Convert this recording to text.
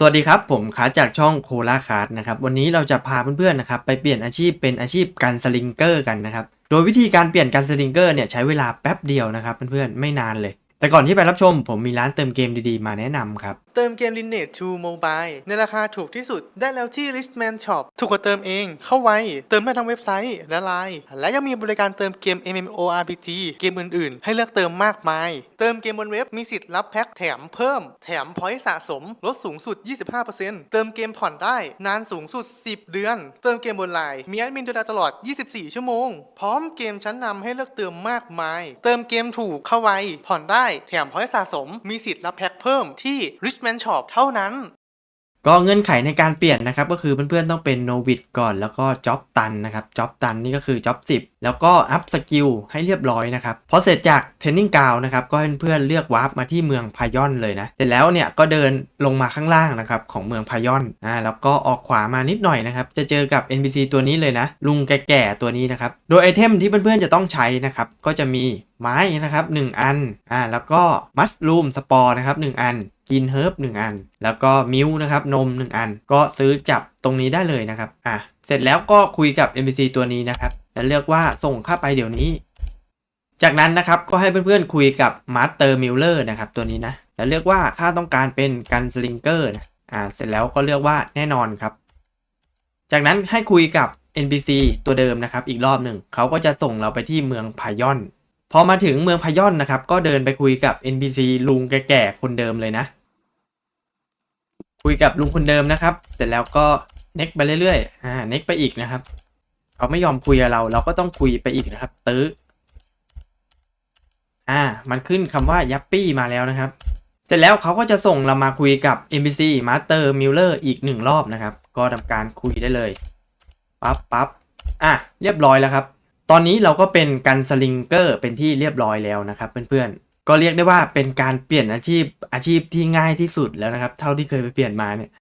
สวัสดีครับ ผมคาจากช่องโคลาคาร์ดนะครับวันนี้เราจะพาเพื่อนๆนะครับไปเปลี่ยนอาชีพเป็นอาชีพการสลิงเกอร์กันนะครับโดยวิธีการเปลี่ยนการสลิงเกอร์เนี่ยใช้เวลาแป๊บเดียวนะครับเพื่อนๆไม่นานเลย แต่ก่อนที่ไปรับชมผมมีร้านเติมเกมดีๆ มาแนะนำครับ เติมเกม Lineage 2 Mobile ในราคาถูกที่สุดได้แล้วที่ Listman Shop ถูกกว่าเติมเองเข้าไวเติมได้ทั้งเว็บไซต์และไลน์และยังมีบริการเติมเกม MMORPG เกมอื่นๆ ให้เลือกเติมมากมาย เติมเกมบนเว็บมีสิทธิ์รับแพ็คแถมเพิ่ม แถมพอยต์สะสมลดสูงสุด 25%เติมเกมผ่อนได้นานสูงสุด 10 เดือน เติมเกมบนไลน์มีแอดมินดูแลตลอด 24 ชั่วโมง พร้อมเกมชั้นนำให้เลือกเติมมากมาย เติมเกมถูกเข้าไวผ่อนได้แถมพอยต์สะสม มีสิทธิ์รับแพ็คเพิ่มที่ Richman Shop เท่านั้น ก็เงื่อนไขในการเปลี่ยนนะครับ ก็คือเพื่อนๆต้องเป็นโนวิดก่อนแล้วก็จ็อบตันนะครับจ็อบตันนี่ก็คือจ็อบ10 แล้วก็อัพสกิลให้เรียบร้อยนะครับพอเสร็จจากเทนนิ่งกาวนะครับก็ให้เพื่อนเลือกวาร์ปมาที่เมืองพายอนเลยนะเสร็จแล้วเนี่ยก็เดินลงมาข้างล่างนะครับของเมืองพายอนอ่าแล้วก็ออกขวามานิดหน่อยนะครับจะเจอกับ NPC ตัวนี้เลยนะลุงแก่ๆตัวนี้นะครับโดยไอเทมที่เพื่อนๆจะต้องใช้นะครับก็จะมีไม้นะครับ 1 อันอ่าแล้วก็มัสลูมสปอร์นะครับ 1 อันกินเฮิร์บ1อัน แล้วก็มิลนะครับนม 1 อัน ก็ซื้อจับตรงนี้ได้เลยนะครับอะเสร็จแล้วก็คุยกับ NPC ตัวนี้นะครับ แล้วเลือกว่าส่งค่าไปเดี๋ยวนี้ จากนั้นนะครับก็ให้เพื่อนๆคุยกับ Master Miller นะครับตัวนี้นะแล้วเลือกว่าค่าต้องการเป็นกันสลิงเกอร์นะอ่าเสร็จแล้วก็เลือกว่าแน่นอนครับ จากนั้นให้คุยกับ NPC ตัวเดิมนะครับอีกรอบหนึ่งเขาก็จะส่งเราไปที่เมืองพายอนพอมาถึงเมืองพายอนนะครับ ก็เดินไปคุยกับ NPC ลุงแก่ๆคนเดิมเลยนะ คุยกับลุงคนเดิมนะครับ เสร็จแล้วก็เน็กไปเรื่อยๆอ่าเน็กไปอีกนะครับ เขาไม่ยอมคุยกับเรา เราก็ต้องคุยไปอีกนะครับ ตื้ออ่า มันขึ้นคำว่ายัปปี้มาแล้วนะครับ เสร็จแล้วเขาก็จะส่งเรามาคุยกับ NPC Master Miller อีกหนึ่งรอบนะครับ ก็ทำการคุยได้เลย ปั๊บปั๊บอะ เรียบร้อยแล้วครับ ตอนนี้เราก็เป็นกันสลิงเกอร์เป็นที่เรียบร้อยแล้วนะครับเพื่อนๆ ก็เรียกได้ว่าเป็นการเปลี่ยนอาชีพอาชีพที่ง่ายที่สุดแล้วนะครับ เท่าที่เคยไปเปลี่ยนมาเนี่ย